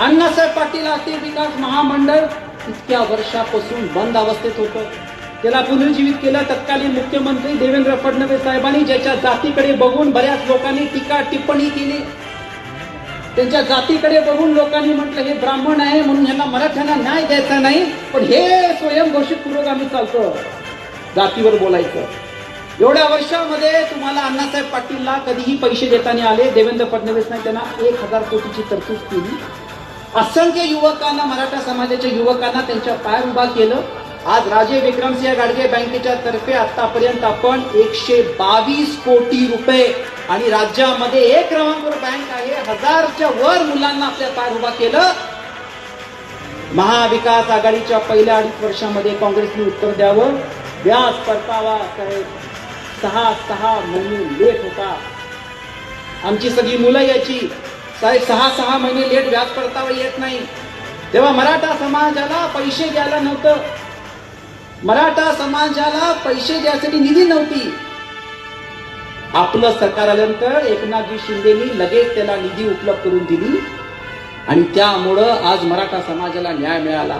अण्णासाहेब पाटील आर्थिक विकास महामंडळ इतक्या वर्षापासून बंद अवस्थेत होतं. त्याला पुनर्जीवित केलं तत्कालीन मुख्यमंत्री देवेंद्र फडणवीस साहेबांनी ज्याच्या जातीकडे बघून बऱ्याच लोकांनी टीका टिप्पणी केली. त्यांच्या जातीकडे बघून लोकांनी म्हटलं हे ब्राह्मण आहे म्हणून ह्यांना मराठ्यांना न्याय द्यायचा नाही पण हे स्वयंघोषित पुरोगामी चालतं. जातीवर बोलायचं. एवढ्या वर्षामध्ये तुम्हाला अण्णासाहेब पाटीलला कधीही पैसे देताना आले देवेंद्र फडणवीसने त्यांना एक हजार कोटीची तरतूद केली. असंख्य युवकांना मराठा समाजाच्या युवकांना त्यांच्या पायावर उभा केलं. आज राजे विक्रमसिंह गाडगे बँकेच्या तर्फे आतापर्यंत आपण एकशे बावीस कोटी रुपये आणि राज्यामध्ये एक क्रमांकावर बँक आहे. हजारच्या वर मुलांना आपल्या पायावर उभा केलं. महाविकास आघाडीच्या पहिल्या अडीच वर्षामध्ये काँग्रेसने उत्तर द्यावं. व्याज परतावा साहेब सहा सहा महिने लेट होता. आमची सगळी मुलं याची साहेब सहा सहा महिने लेट व्याज परतावा येत नाही. तेव्हा मराठा समाजाला पैसे द्यायला नव्हतं. मराठा समाजाला पैसे द्यायसाठी निधी नव्हती. आपलं सरकार आल्यानंतर एकनाथजी शिंदेनी लगेच त्याला निधी उपलब्ध करून दिली. आणि त्यामुळं आज मराठा समाजाला न्याय मिळाला.